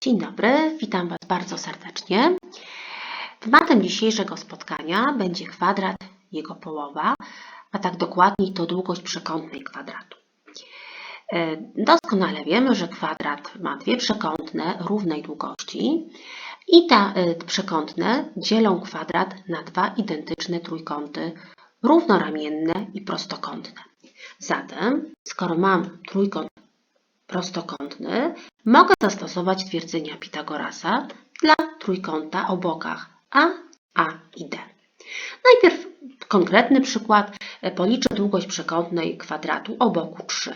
Dzień dobry, witam Was bardzo serdecznie. Tematem dzisiejszego spotkania będzie kwadrat, jego połowa, a tak dokładniej to długość przekątnej kwadratu. E, Doskonale wiemy, że kwadrat ma dwie przekątne równej długości i te przekątne dzielą kwadrat na dwa identyczne trójkąty równoramienne i prostokątne. Zatem, skoro mam trójkąt prostokątny, mogę zastosować twierdzenia Pitagorasa dla trójkąta o bokach A, A i D. Najpierw konkretny przykład. Policzę długość przekątnej kwadratu o boku 3.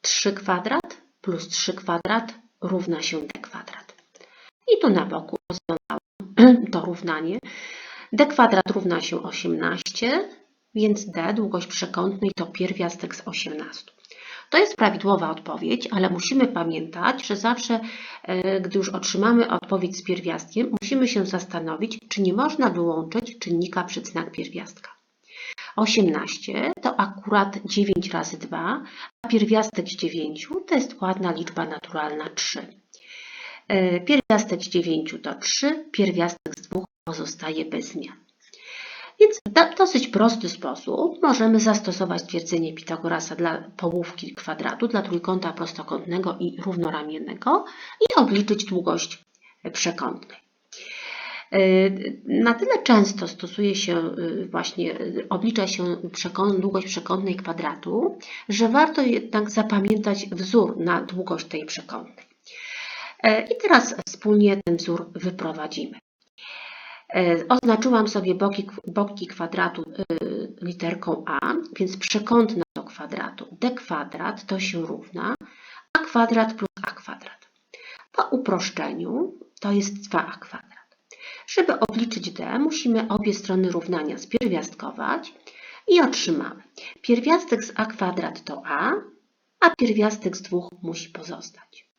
3 kwadrat plus 3 kwadrat równa się d kwadrat. I tu na boku rozwiązałam to równanie. d kwadrat równa się 18, więc d, długość przekątnej, to pierwiastek z 18. To jest prawidłowa odpowiedź, ale musimy pamiętać, że zawsze, e, gdy już otrzymamy odpowiedź z pierwiastkiem, musimy się zastanowić, czy nie można wyłączyć czynnika przed znak pierwiastka. 18 to akurat 9 razy 2, a pierwiastek z 9 to jest ładna liczba naturalna 3. E, pierwiastek z 9 to 3, pierwiastek z 2 pozostaje bez zmian. Więc w dosyć prosty sposób możemy zastosować twierdzenie Pitagorasa dla połówki kwadratu, dla trójkąta prostokątnego i równoramiennego i obliczyć długość przekątnej. Na tyle często stosuje się właśnie, oblicza się długość przekątnej kwadratu, że warto jednak zapamiętać wzór na długość tej przekątnej. I teraz wspólnie ten wzór wyprowadzimy. E, oznaczyłam sobie boki, boki kwadratu e, literką A, więc przekątna do kwadratu d kwadrat to się równa a kwadrat plus a kwadrat. Po uproszczeniu to jest 2a kwadrat. Żeby obliczyć d, musimy obie strony równania spierwiastkować i otrzymamy. Pierwiastek z a kwadrat to a, a pierwiastek z 2 musi pozostać.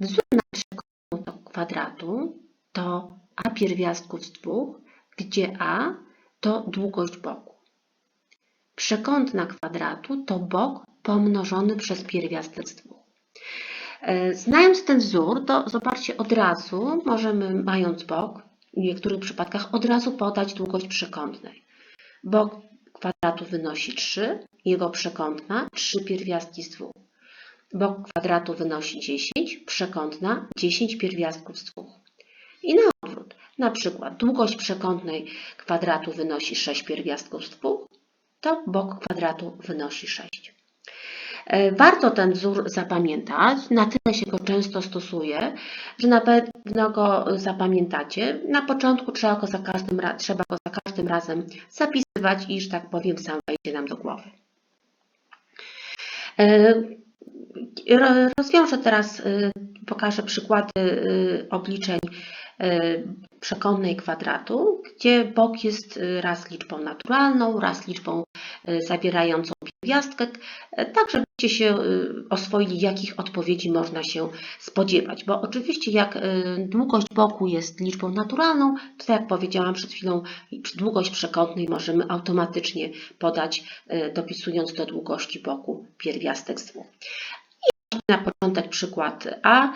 Wzór na przekątną do kwadratu to a pierwiastków z dwóch, gdzie a to długość boku. Przekątna kwadratu to bok pomnożony przez pierwiastek z dwóch. E, znając ten wzór, to zobaczcie, od razu możemy, mając bok, w niektórych przypadkach od razu podać długość przekątnej. Bok kwadratu wynosi 3, jego przekątna 3 pierwiastki z 2. Bok kwadratu wynosi 10, przekątna 10 pierwiastków z 2. I na odwrót. Na przykład długość przekątnej kwadratu wynosi 6 pierwiastków z 2, to bok kwadratu wynosi 6. E, warto ten wzór zapamiętać, na tyle się go często stosuje, że na pewno go zapamiętacie. Na początku trzeba go za każdym, trzeba go za każdym razem zapisywać i, że tak powiem, sam wejdzie nam do głowy. E, rozwiążę teraz, e, pokażę przykłady obliczeń przekątnej kwadratu, gdzie bok jest y, raz liczbą naturalną, raz liczbą y, zawierającą pierwiastkę, y, tak żebyście się oswoili, jakich odpowiedzi można się spodziewać. Bo oczywiście jak długość boku jest liczbą naturalną, to tak jak powiedziałam przed chwilą, długość przekątnej możemy automatycznie podać, dopisując do długości boku pierwiastek z dwóch. I na początek przykład A.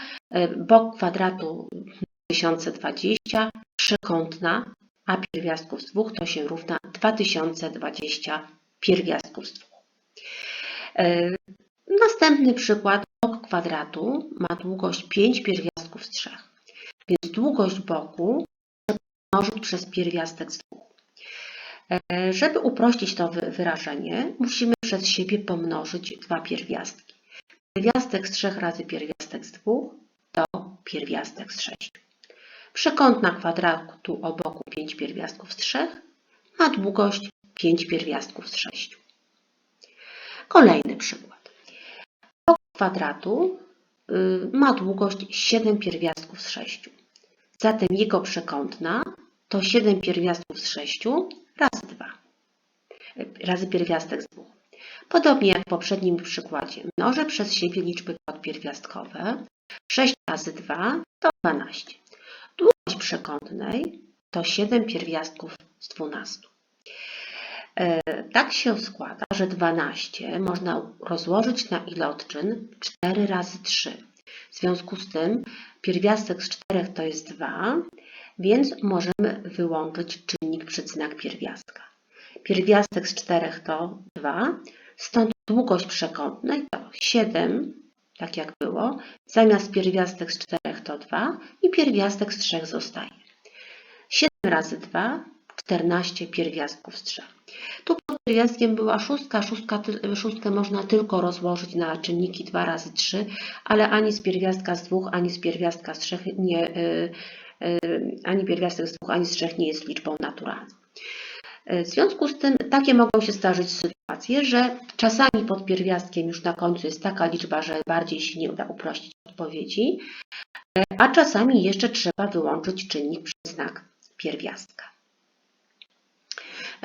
Bok kwadratu 2020 przekątna, a pierwiastków z dwóch to się równa 2020 pierwiastków z dwóch. E, następny przykład. Bok kwadratu ma długość 5 pierwiastków z 3. Więc długość boku pomnożyć przez pierwiastek z 2. E, żeby uprościć to wyrażenie, musimy przez siebie pomnożyć dwa pierwiastki. Pierwiastek z 3 razy pierwiastek z 2 to pierwiastek z 6. Przekątna kwadratu o boku 5 pierwiastków z 3 ma długość 5 pierwiastków z 6. Kolejny przykład. Bok kwadratu y, ma długość 7 pierwiastków z 6. Zatem jego przekątna to 7 pierwiastków z 6 razy 2 razy pierwiastek z 2. Podobnie jak w poprzednim przykładzie, mnożę przez siebie liczby podpierwiastkowe. 6 razy 2 to 12 przekątnej to 7 pierwiastków z 12. E, tak się składa, że 12 można rozłożyć na iloczyn 4 razy 3. W związku z tym pierwiastek z 4 to jest 2, więc możemy wyłączyć czynnik przedznak pierwiastka. Pierwiastek z 4 to 2, stąd długość przekątnej to 7, tak jak było, zamiast pierwiastek z 4 to 2 i pierwiastek z 3 zostaje. 7 razy 2, 14 pierwiastków z 3. Tu pod pierwiastkiem była szóstka, szóstka, szóstkę można tylko rozłożyć na czynniki 2 razy 3, ale ani z pierwiastka z 2, ani z pierwiastka z 3 nie, y, y, ani pierwiastek z 2, ani z 3 nie jest liczbą naturalną. Y, W związku z tym takie mogą się zdarzyć sytuacje, że czasami pod pierwiastkiem już na końcu jest taka liczba, że bardziej się nie uda uprościć odpowiedzi, y, a czasami jeszcze trzeba wyłączyć czynnik przez znak pierwiastka.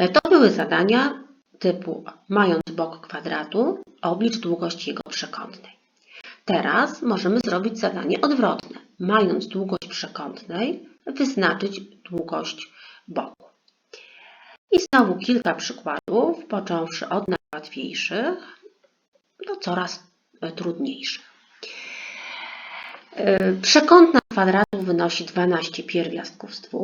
Y, To były zadania typu mając bok kwadratu, oblicz długość jego przekątnej. Teraz możemy zrobić zadanie odwrotne. Mając długość przekątnej, wyznaczyć długość boku. I znowu kilka przykładów, począwszy od najłatwiejszych do coraz e, trudniejszych. E, Przekątna kwadratu wynosi 12 pierwiastków z 2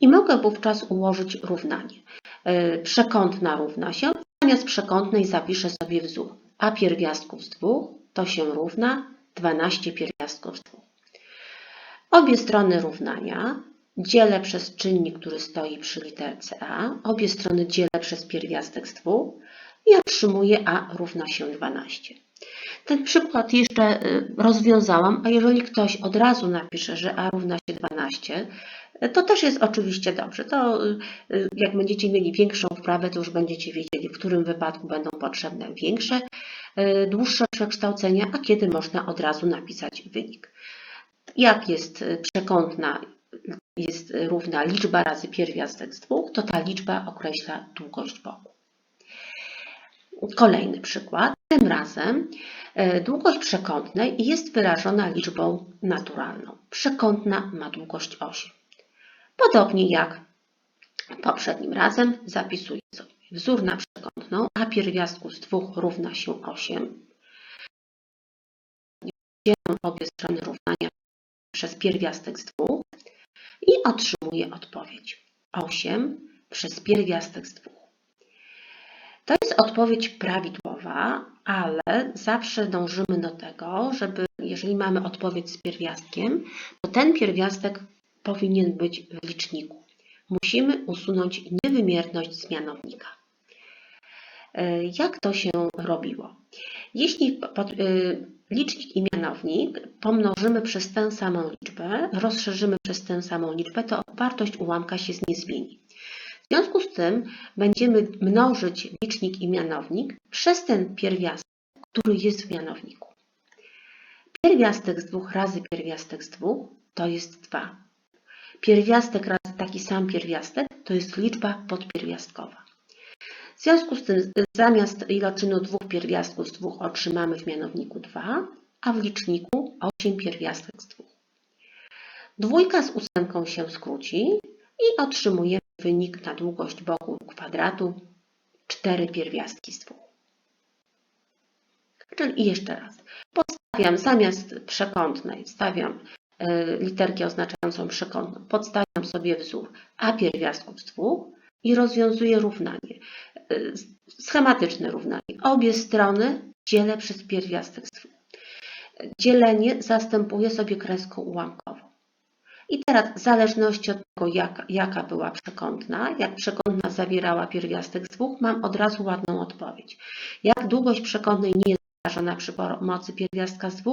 i mogę wówczas ułożyć równanie. E, Przekątna równa się, zamiast przekątnej zapiszę sobie wzór a pierwiastków z 2 to się równa 12 pierwiastków z 2. Obie strony równania dzielę przez czynnik, który stoi przy literce a, obie strony dzielę przez pierwiastek z 2 i otrzymuję a równa się 12. Ten przykład jeszcze y, rozwiązałam, a jeżeli ktoś od razu napisze, że a równa się 12, y, to też jest oczywiście dobrze. To y, jak będziecie mieli większą wprawę, to już będziecie wiedzieli, w którym wypadku będą potrzebne większe, dłuższe przekształcenia, a kiedy można od razu napisać wynik. Jak jest przekątna, jest równa liczba razy pierwiastek z 2, to ta liczba określa długość boku. Kolejny przykład. Tym razem e, długość przekątnej jest wyrażona liczbą naturalną. Przekątna ma długość 8. Podobnie jak poprzednim razem zapisuję sobie wzór na przekątną, a pierwiastków z 2 równa się 8. Dzielę obie strony równania przez pierwiastek z 2 i otrzymuję odpowiedź 8 przez pierwiastek z 2. To jest odpowiedź prawidłowa, ale zawsze dążymy do tego, żeby jeżeli mamy odpowiedź z pierwiastkiem, to ten pierwiastek powinien być w liczniku. Musimy usunąć niewymierność z mianownika. E, Jak to się robiło? Jeśli y, licznik i mianownik pomnożymy przez tę samą liczbę, rozszerzymy przez tę samą liczbę, to wartość ułamka się nie zmieni. W związku z tym będziemy mnożyć licznik i mianownik przez ten pierwiastek, który jest w mianowniku. Pierwiastek z 2 razy pierwiastek z 2 to jest 2. Pierwiastek razy taki sam pierwiastek to jest liczba podpierwiastkowa. W związku z tym zamiast iloczynu dwóch pierwiastków z 2 otrzymamy w mianowniku 2, a w liczniku 8 pierwiastek z 2. Dwójka z ósemką się skróci i otrzymujemy wynik na długość boku kwadratu 4 pierwiastki z 2. Czyli jeszcze raz. Podstawiam zamiast przekątnej, wstawiam e, literkę oznaczającą przekątną, podstawiam sobie wzór a pierwiastków z 2 i rozwiązuję równanie. E, Schematyczne równanie. Obie strony dzielę przez pierwiastek z 2. Dzielenie zastępuję sobie kreską ułamkową. I teraz w zależności od tego, jaka, jaka była przekątna, jak przekątna zawierała pierwiastek z 2, mam od razu ładną odpowiedź. Jak długość przekątnej nie jest wyrażona przy pomocy pierwiastka z 2,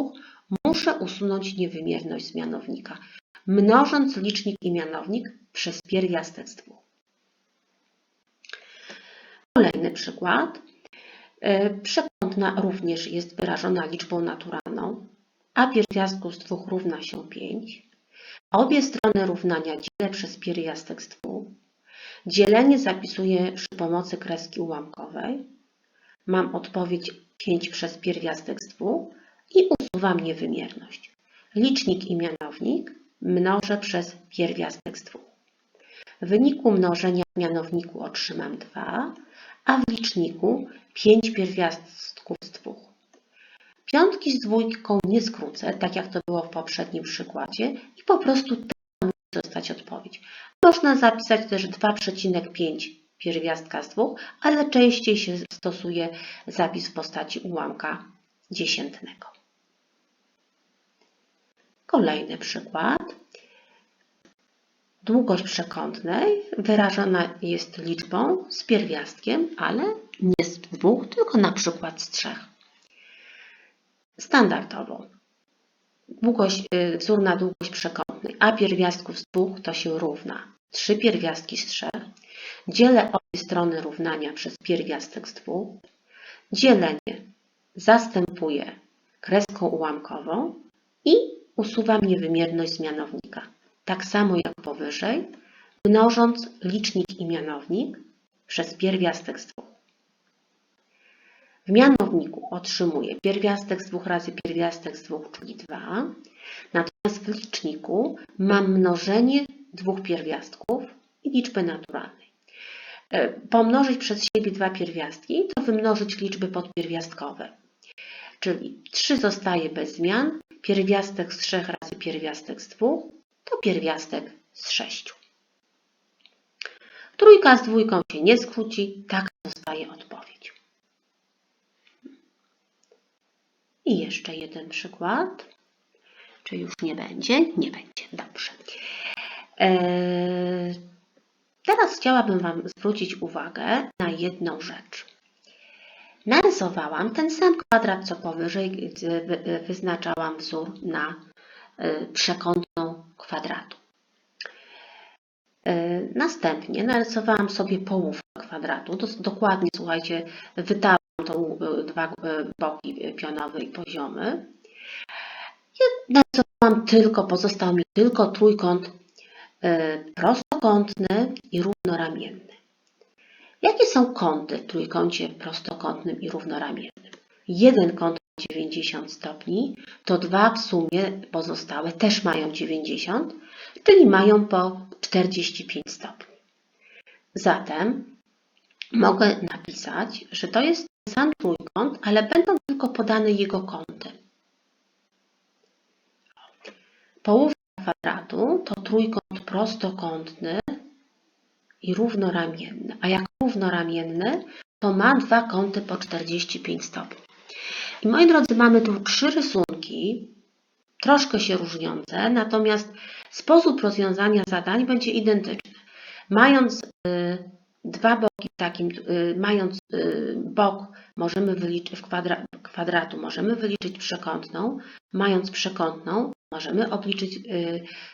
muszę usunąć niewymierność z mianownika, mnożąc licznik i mianownik przez pierwiastek z 2. Kolejny przykład. E, Przekątna również jest wyrażona liczbą naturalną, a pierwiastków z 2 równa się 5. Obie strony równania dzielę przez pierwiastek z 2. Dzielenie zapisuję przy pomocy kreski ułamkowej. Mam odpowiedź 5 przez pierwiastek z 2 i usuwam niewymierność. Licznik i mianownik mnożę przez pierwiastek z 2. W wyniku mnożenia mianowniku otrzymam 2, a w liczniku 5 pierwiastków z 2. Piątki z dwójką nie skrócę, tak jak to było w poprzednim przykładzie i po prostu tam zostać odpowiedź. Można zapisać też 2,5 pierwiastka z dwóch, ale częściej się stosuje zapis w postaci ułamka dziesiętnego. Kolejny przykład. Długość przekątnej wyrażona jest liczbą z pierwiastkiem, ale nie z dwóch, tylko na przykład z trzech. Standardowo. Długość, y, wzór na długość przekątnej a pierwiastków z dwóch to się równa 3 pierwiastki z trzech. Dzielę obie strony równania przez pierwiastek z dwóch. Dzielenie zastępuję kreską ułamkową i usuwam niewymierność z mianownika. Tak samo jak powyżej, mnożąc licznik i mianownik przez pierwiastek z dwóch. W mianowniku otrzymuję pierwiastek z dwóch razy pierwiastek z dwóch, czyli 2. Natomiast w liczniku mam mnożenie dwóch pierwiastków i liczby naturalnej. E, pomnożyć przez siebie dwa pierwiastki to wymnożyć liczby podpierwiastkowe. Czyli 3 zostaje bez zmian, pierwiastek z 3 razy pierwiastek z 2 to pierwiastek z 6. Trójka z dwójką się nie skróci, taka zostaje odpowiedź. I jeszcze jeden przykład. Czy już nie będzie? Nie będzie. Dobrze. Eee, teraz chciałabym Wam zwrócić uwagę na jedną rzecz. Narysowałam ten sam kwadrat, co powyżej, gdy wyznaczałam wzór na e, przekątną kwadratu. E, następnie narysowałam sobie połówkę kwadratu. Dokładnie, słuchajcie, wytarłam tą e, dwa boki pionowe i poziomy. I narysowałam tylko, pozostał mi tylko trójkąt prostokątny i równoramienny. Jakie są kąty w trójkącie prostokątnym i równoramiennym? Jeden kąt 90 stopni, to dwa w sumie pozostałe też mają 90, czyli mają po 45 stopni. Zatem mogę napisać, że to jest ten sam trójkąt, ale będą tylko podane jego kąty. Połówka kwadratu to trójkąt prostokątny i równoramienny. A jak równoramienny, to ma dwa kąty po 45 stopni. I moi drodzy, mamy tu trzy rysunki, troszkę się różniące, natomiast sposób rozwiązania zadań będzie identyczny. Mając y, dwa boki takim, y, mając y, bok możemy wyliczyć w kwadra, kwadratu, możemy wyliczyć przekątną, mając przekątną możemy obliczyć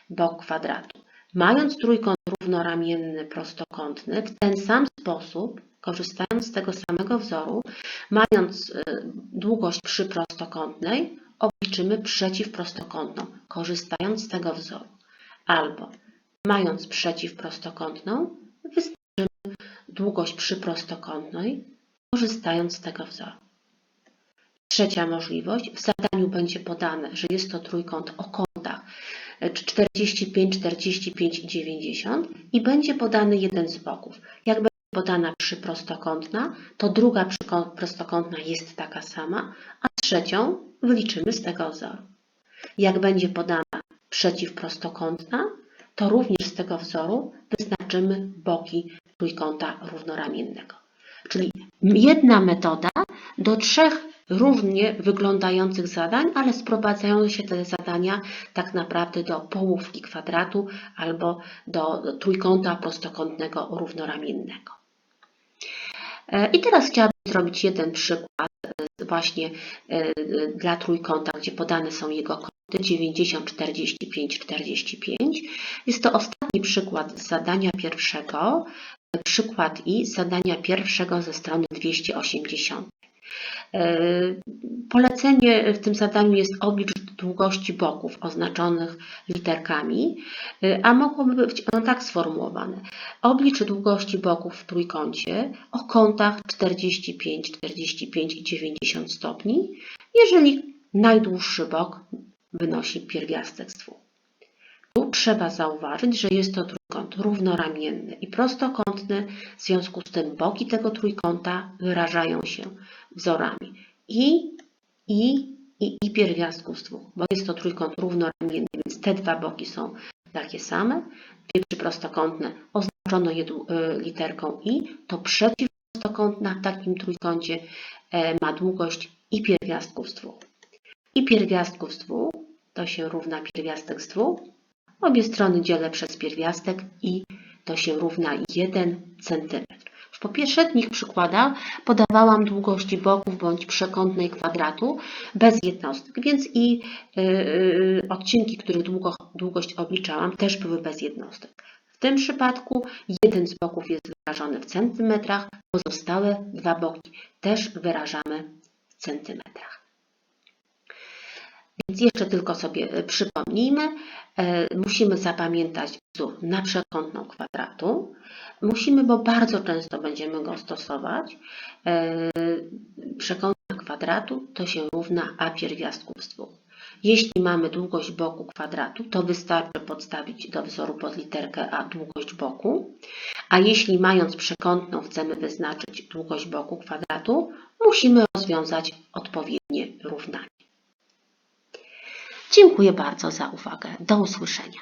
bok kwadratu. Mając trójkąt równoramienny prostokątny, w ten sam sposób, korzystając z tego samego wzoru, mając y, długość przy prostokątnej, obliczymy przeciwprostokątną, korzystając z tego wzoru. Albo mając przeciwprostokątną, wyznaczymy długość przy prostokątnej, korzystając z tego wzoru. Trzecia możliwość, w zadaniu będzie podane, że jest to trójkąt o kątach 45, 45 i 90 i będzie podany jeden z boków. Jak podana przyprostokątna, to druga prostokątna jest taka sama, a trzecią wyliczymy z tego wzoru. Jak będzie podana przeciwprostokątna, to również z tego wzoru wyznaczymy boki trójkąta równoramiennego. Czyli jedna metoda do trzech różnie wyglądających zadań, ale sprowadzają się te zadania tak naprawdę do połówki kwadratu albo do trójkąta prostokątnego równoramiennego. E, I teraz chciałabym zrobić jeden przykład e, właśnie e, dla trójkąta, gdzie podane są jego kąty 90, 45, 45. Jest to ostatni przykład z zadania pierwszego, przykład i zadania pierwszego ze strony 280. E, polecenie w tym zadaniu jest oblicz długości boków oznaczonych literkami, e, a mogłoby być ono tak sformułowane. Oblicz długości boków w trójkącie o kątach 45, 45 i 90 stopni, jeżeli najdłuższy bok wynosi pierwiastek z. Tu trzeba zauważyć, że jest to trójkąt równoramienny i prostokątny, w związku z tym boki tego trójkąta wyrażają się wzorami i, i, i, i pierwiastków z dwóch, bo jest to trójkąt równoramienny, więc te dwa boki są takie same. Dwie przyprostokątne oznaczono jedną, y, literką i, to przeciwprostokątna w takim trójkącie e, ma długość i pierwiastków z dwóch. I pierwiastków z dwóch to się równa pierwiastek z dwóch. Obie strony dzielę przez pierwiastek i to się równa 1 cm. W poprzednich przykładach podawałam długości boków bądź przekątnej kwadratu bez jednostek, więc i y, y, odcinki, których długo, długość obliczałam, też były bez jednostek. W tym przypadku jeden z boków jest wyrażony w centymetrach, pozostałe dwa boki też wyrażamy w centymetrach. Więc jeszcze tylko sobie e, przypomnijmy, e, musimy zapamiętać wzór na przekątną kwadratu. Musimy, bo bardzo często będziemy go stosować. E, Przekątna kwadratu to się równa a pierwiastków z dwóch. Jeśli mamy długość boku kwadratu, to wystarczy podstawić do wzoru pod literkę a długość boku. A jeśli mając przekątną chcemy wyznaczyć długość boku kwadratu, musimy rozwiązać odpowiednie równanie. Dziękuję bardzo za uwagę. Do usłyszenia.